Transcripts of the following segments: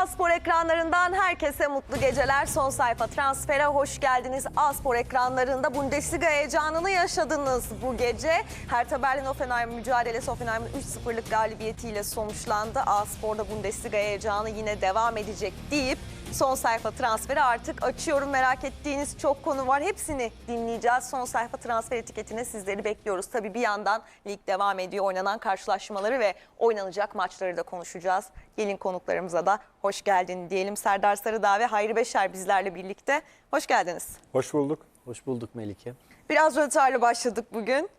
A-Spor ekranlarından herkese mutlu geceler. Son sayfa transfere hoş geldiniz. A-Spor ekranlarında Bundesliga heyecanını yaşadınız bu gece. Hertha Berlin Hoffenheim mücadelesi Hoffenheim'in 3-0'lık galibiyetiyle sonuçlandı. A-Spor'da Bundesliga heyecanı yine devam edecek deyip son sayfa transferi artık açıyorum. Merak ettiğiniz çok konu var. Hepsini dinleyeceğiz. Son sayfa transfer etiketine sizleri bekliyoruz. Tabii bir yandan lig devam ediyor. Oynanan karşılaşmaları ve oynanacak maçları da konuşacağız. Gelin konuklarımıza da hoş geldin diyelim. Serdar Sarıdağ ve Hayri Beşer bizlerle birlikte. Hoş geldiniz. Hoş bulduk. Hoş bulduk Melike. Biraz rötarlı başladık bugün.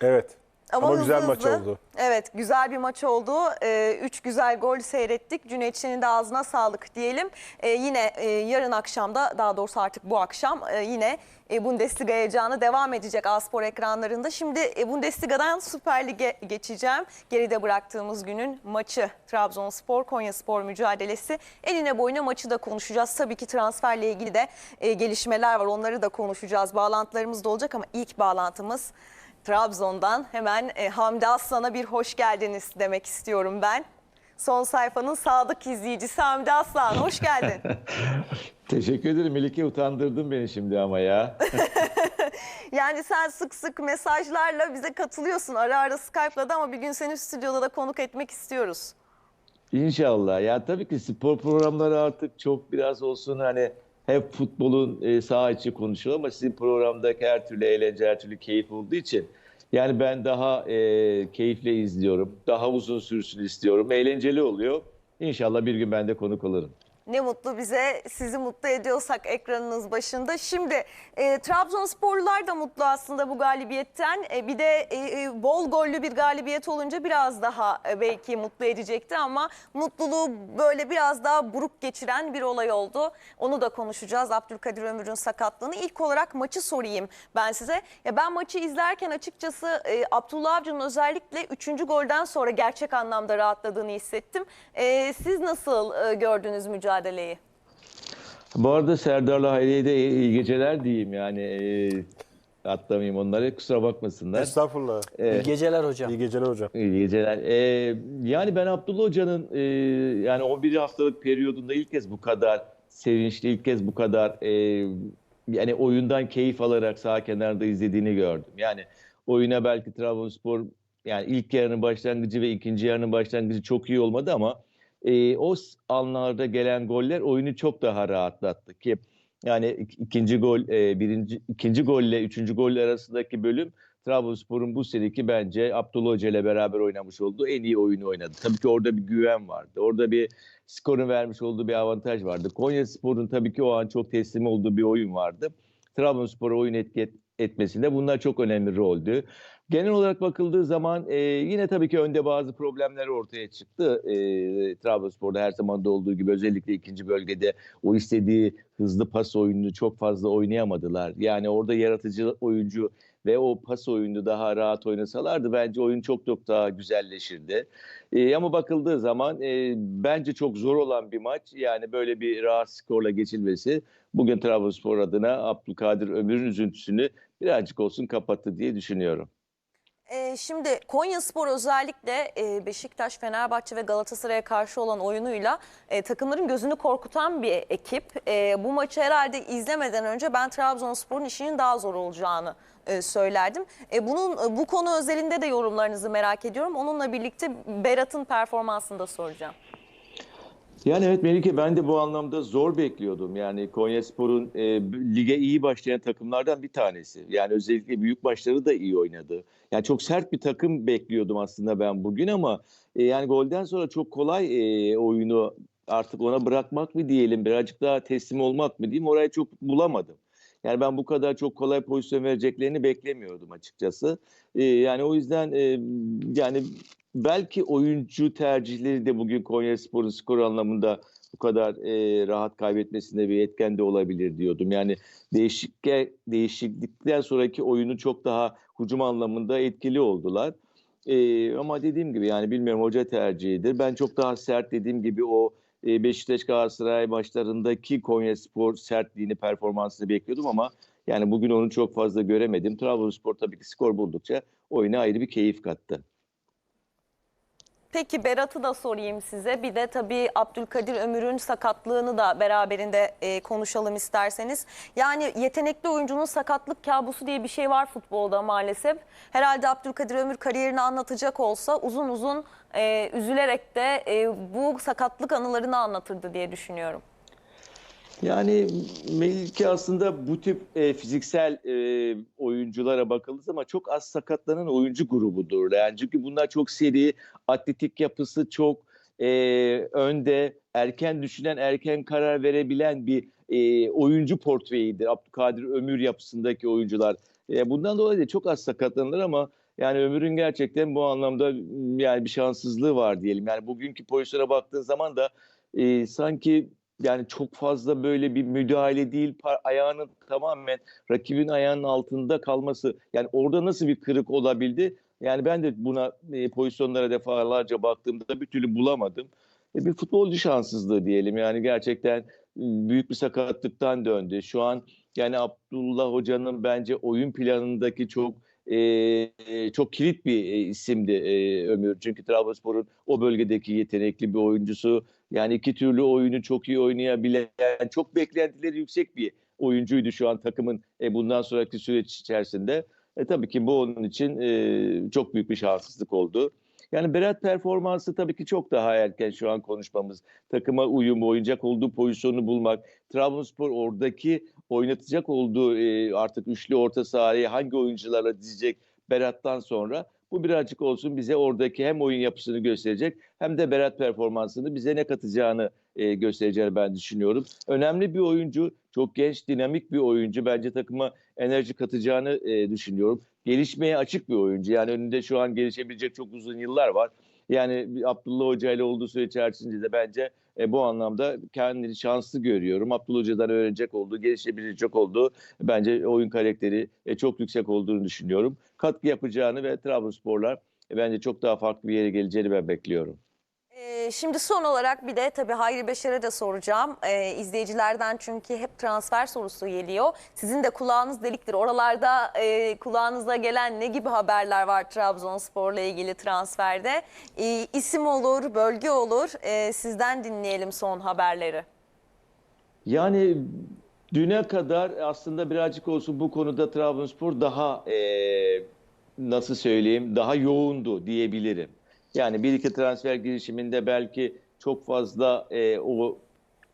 Evet. Ama, hızlı güzel maç hızlı. oldu. Evet güzel bir maç oldu. Ee, üç güzel gol seyrettik. Cüneyt Şen'in de ağzına sağlık diyelim. Ee, yine e, yarın akşamda daha doğrusu artık bu akşam e, yine e, Bundesliga heyecanı devam edecek A-Spor ekranlarında. Şimdi e, Bundesliga'dan Süper Lig'e geçeceğim. Geride bıraktığımız günün maçı Trabzonspor Konyaspor mücadelesi. Eline boyuna maçı da konuşacağız. Tabii ki transferle ilgili de e, gelişmeler var. Onları da konuşacağız. Bağlantılarımız da olacak ama ilk bağlantımız Trabzon'dan hemen e, Hamdi Aslan'a bir hoş geldiniz demek istiyorum ben. Son sayfanın sadık izleyicisi Hamdi Aslan. Hoş geldin. Teşekkür ederim Melike utandırdın beni şimdi ama ya. yani sen sık sık mesajlarla bize katılıyorsun. Ara ara Skype'la da ama bir gün seni stüdyoda da konuk etmek istiyoruz. İnşallah. Ya tabii ki spor programları artık çok biraz olsun hani hep futbolun e, saha içi konuşuyor ama sizin programdaki her türlü eğlence, her türlü keyif olduğu için yani ben daha e, keyifle izliyorum. Daha uzun sürsün istiyorum. Eğlenceli oluyor. İnşallah bir gün ben de konuk olurum. Ne mutlu bize sizi mutlu ediyorsak ekranınız başında. Şimdi e, Trabzonsporlular da mutlu aslında bu galibiyetten. E, bir de e, e, bol gollü bir galibiyet olunca biraz daha e, belki mutlu edecekti ama mutluluğu böyle biraz daha buruk geçiren bir olay oldu. Onu da konuşacağız. Abdülkadir Ömür'ün sakatlığını. İlk olarak maçı sorayım ben size. Ya ben maçı izlerken açıkçası e, Abdullah Avcı'nın özellikle 3. golden sonra gerçek anlamda rahatladığını hissettim. E, siz nasıl e, gördünüz mücadeleyi? Bu arada Serdar'la Hayri'ye de iyi iyi geceler diyeyim yani. E, atlamayayım onları kusura bakmasınlar. Estağfurullah. E, İyi geceler hocam. İyi geceler hocam. İyi geceler. Ee, yani ben Abdullah Hoca'nın e, yani 11 haftalık periyodunda ilk kez bu kadar sevinçli, ilk kez bu kadar e, yani oyundan keyif alarak sağ kenarda izlediğini gördüm. Yani oyuna belki Trabzonspor yani ilk yarının başlangıcı ve ikinci yarının başlangıcı çok iyi olmadı ama e, o anlarda gelen goller oyunu çok daha rahatlattı ki yani ik- ikinci gol e, birinci ikinci golle üçüncü gol arasındaki bölüm Trabzonspor'un bu seneki bence Abdullah Hoca ile beraber oynamış olduğu en iyi oyunu oynadı. Tabii ki orada bir güven vardı. Orada bir skorun vermiş olduğu bir avantaj vardı. Konyaspor'un tabii ki o an çok teslim olduğu bir oyun vardı. Trabzonspor'a oyun etki et- etmesinde bunlar çok önemli roldü. Genel olarak bakıldığı zaman e, yine tabii ki önde bazı problemler ortaya çıktı. E, Trabzonspor'da her zaman da olduğu gibi özellikle ikinci bölgede o istediği hızlı pas oyununu çok fazla oynayamadılar. Yani orada yaratıcı oyuncu ve o pas oyunu daha rahat oynasalardı bence oyun çok çok daha güzelleşirdi. E, ama bakıldığı zaman e, bence çok zor olan bir maç. Yani böyle bir rahat skorla geçilmesi bugün Trabzonspor adına Abdülkadir Ömür'ün üzüntüsünü birazcık olsun kapattı diye düşünüyorum. Ee, şimdi Konyaspor özellikle e, Beşiktaş, Fenerbahçe ve Galatasaray'a karşı olan oyunuyla e, takımların gözünü korkutan bir ekip. E, bu maçı herhalde izlemeden önce ben Trabzonspor'un işinin daha zor olacağını e, söylerdim. E, bunun e, bu konu özelinde de yorumlarınızı merak ediyorum. Onunla birlikte Berat'ın performansını da soracağım. Yani evet Melike ben de bu anlamda zor bekliyordum. Yani Konyaspor'un e, lige iyi başlayan takımlardan bir tanesi. Yani özellikle büyük maçları da iyi oynadı. Yani çok sert bir takım bekliyordum aslında ben bugün ama e, yani golden sonra çok kolay e, oyunu artık ona bırakmak mı diyelim, birazcık daha teslim olmak mı diyeyim orayı çok bulamadım. Yani ben bu kadar çok kolay pozisyon vereceklerini beklemiyordum açıkçası. E, yani o yüzden e, yani belki oyuncu tercihleri de bugün Konyaspor'un skor anlamında bu kadar e, rahat kaybetmesinde bir etken de olabilir diyordum. Yani değişiklik değişiklikten sonraki oyunu çok daha hücum anlamında etkili oldular. E, ama dediğim gibi yani bilmiyorum hoca tercihidir. Ben çok daha sert dediğim gibi o e, Beşiktaş Galatasaray maçlarındaki Konyaspor sertliğini, performansını bekliyordum ama yani bugün onu çok fazla göremedim. Trabzonspor tabii ki skor buldukça oyuna ayrı bir keyif kattı. Peki Berat'ı da sorayım size. Bir de tabii Abdülkadir Ömür'ün sakatlığını da beraberinde e, konuşalım isterseniz. Yani yetenekli oyuncunun sakatlık kabusu diye bir şey var futbolda maalesef. Herhalde Abdülkadir Ömür kariyerini anlatacak olsa uzun uzun e, üzülerek de e, bu sakatlık anılarını anlatırdı diye düşünüyorum. Yani Melike aslında bu tip e, fiziksel e, oyunculara bakıldığı zaman çok az sakatlanan oyuncu grubudur. Yani çünkü bunlar çok seri, atletik yapısı çok e, önde, erken düşünen, erken karar verebilen bir e, oyuncu portföyüdür. Abdülkadir Ömür yapısındaki oyuncular. E, bundan dolayı da çok az sakatlanır ama yani Ömür'ün gerçekten bu anlamda yani bir şanssızlığı var diyelim. Yani bugünkü pozisyona baktığın zaman da e, sanki yani çok fazla böyle bir müdahale değil, ayağının tamamen rakibin ayağının altında kalması. Yani orada nasıl bir kırık olabildi? Yani ben de buna e, pozisyonlara defalarca baktığımda bir türlü bulamadım. E, bir futbolcu şanssızlığı diyelim. Yani gerçekten m, büyük bir sakatlıktan döndü. Şu an yani Abdullah Hoca'nın bence oyun planındaki çok e, çok kilit bir e, isimdi e, Ömür. Çünkü Trabzonspor'un o bölgedeki yetenekli bir oyuncusu. Yani iki türlü oyunu çok iyi oynayabilen, çok beklentileri yüksek bir oyuncuydu şu an takımın e, bundan sonraki süreç içerisinde. E, tabii ki bu onun için e, çok büyük bir şanssızlık oldu. Yani Berat performansı tabii ki çok daha erken şu an konuşmamız. Takıma uyum, oynayacak olduğu pozisyonu bulmak. Trabzonspor oradaki oynatacak olduğu e, artık üçlü orta sahayı hangi oyuncularla dizecek Berat'tan sonra bu birazcık olsun bize oradaki hem oyun yapısını gösterecek hem de Berat performansını bize ne katacağını e, göstereceğini ben düşünüyorum. Önemli bir oyuncu, çok genç, dinamik bir oyuncu. Bence takıma enerji katacağını e, düşünüyorum. Gelişmeye açık bir oyuncu. Yani önünde şu an gelişebilecek çok uzun yıllar var. Yani Abdullah Hoca ile olduğu süre içerisinde de bence e, bu anlamda kendini şanslı görüyorum. Abdullah Hoca'dan öğrenecek olduğu, gelişebilecek olduğu bence oyun karakteri e, çok yüksek olduğunu düşünüyorum. Katkı yapacağını ve Trabzonsporlar e, bence çok daha farklı bir yere geleceğini ben bekliyorum. Ee, Şimdi son olarak bir de tabii Hayri Beşer'e de soracağım. Ee, izleyicilerden çünkü hep transfer sorusu geliyor. Sizin de kulağınız deliktir. Oralarda e, kulağınıza gelen ne gibi haberler var Trabzonspor'la ilgili transferde? Ee, isim olur, bölge olur. Ee, sizden dinleyelim son haberleri. Yani düne kadar aslında birazcık olsun bu konuda Trabzonspor daha eee, nasıl söyleyeyim daha yoğundu diyebilirim. Yani bir iki transfer girişiminde belki çok fazla eee, o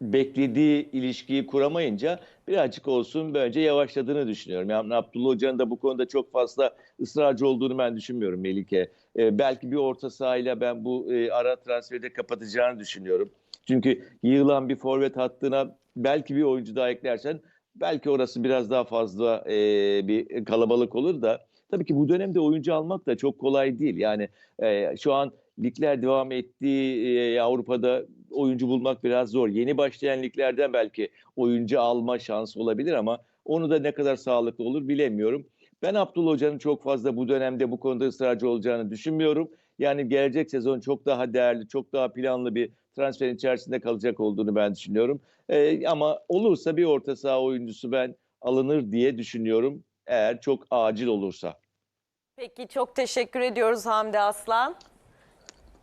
beklediği ilişkiyi kuramayınca birazcık olsun bence yavaşladığını düşünüyorum. Yani Abdullah Hoca'nın da bu konuda çok fazla ısrarcı olduğunu ben düşünmüyorum Melike. Eee, belki bir orta sahayla ben bu eee, ara transferi de kapatacağını düşünüyorum. Çünkü yığılan bir forvet hattına belki bir oyuncu daha eklersen belki orası biraz daha fazla e, bir kalabalık olur da tabii ki bu dönemde oyuncu almak da çok kolay değil. Yani e, şu an ligler devam ettiği e, Avrupa'da oyuncu bulmak biraz zor. Yeni başlayan liglerden belki oyuncu alma şansı olabilir ama onu da ne kadar sağlıklı olur bilemiyorum. Ben Abdullah Hoca'nın çok fazla bu dönemde bu konuda ısrarcı olacağını düşünmüyorum. Yani gelecek sezon çok daha değerli, çok daha planlı bir transferin içerisinde kalacak olduğunu ben düşünüyorum. Ee, ama olursa bir orta saha oyuncusu ben alınır diye düşünüyorum. Eğer çok acil olursa. Peki çok teşekkür ediyoruz Hamdi Aslan.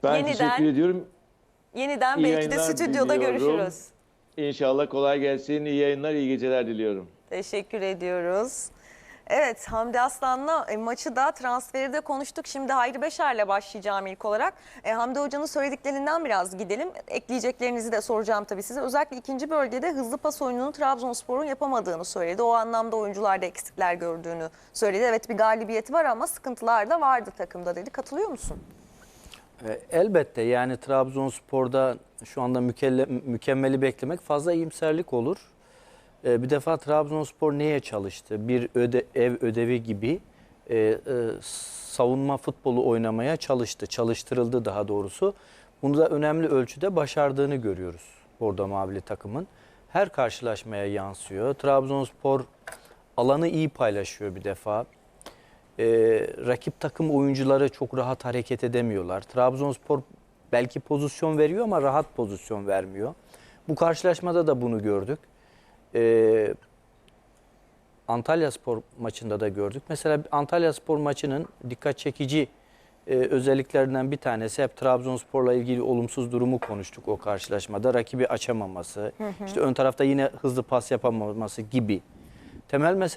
Ben Yeniden teşekkür ediyorum. Yeniden İyi belki de yayınlar stüdyoda diliyorum. görüşürüz. İnşallah kolay gelsin. İyi yayınlar, iyi geceler diliyorum. Teşekkür ediyoruz. Evet Hamdi Aslan'la e, maçı da transferi de konuştuk. Şimdi Hayri Beşer'le başlayacağım ilk olarak. E, Hamdi Hoca'nın söylediklerinden biraz gidelim. Ekleyeceklerinizi de soracağım tabii size. Özellikle ikinci bölgede hızlı pas oyununu Trabzonspor'un yapamadığını söyledi. O anlamda oyuncularda eksikler gördüğünü söyledi. Evet bir galibiyeti var ama sıkıntılar da vardı takımda dedi. Katılıyor musun? E, Elbette yani Trabzonspor'da şu anda mükemmeli beklemek fazla iyimserlik olur. E, Bir defa Trabzonspor neye çalıştı? Bir öde, ev ödevi gibi e, e, savunma futbolu oynamaya çalıştı. Çalıştırıldı daha doğrusu. Bunu da önemli ölçüde başardığını görüyoruz Bordo Mavili takımın. Her karşılaşmaya yansıyor. Trabzonspor alanı iyi paylaşıyor bir defa. Ee, rakip takım oyuncuları çok rahat hareket edemiyorlar. Trabzonspor belki pozisyon veriyor ama rahat pozisyon vermiyor. Bu karşılaşmada da bunu gördük. Ee, Antalya Spor maçında da gördük. Mesela Antalya Spor maçının dikkat çekici e, özelliklerinden bir tanesi hep Trabzonspor'la ilgili olumsuz durumu konuştuk o karşılaşmada. Rakibi açamaması, işte ön tarafta yine hızlı pas yapamaması gibi. Temel mesele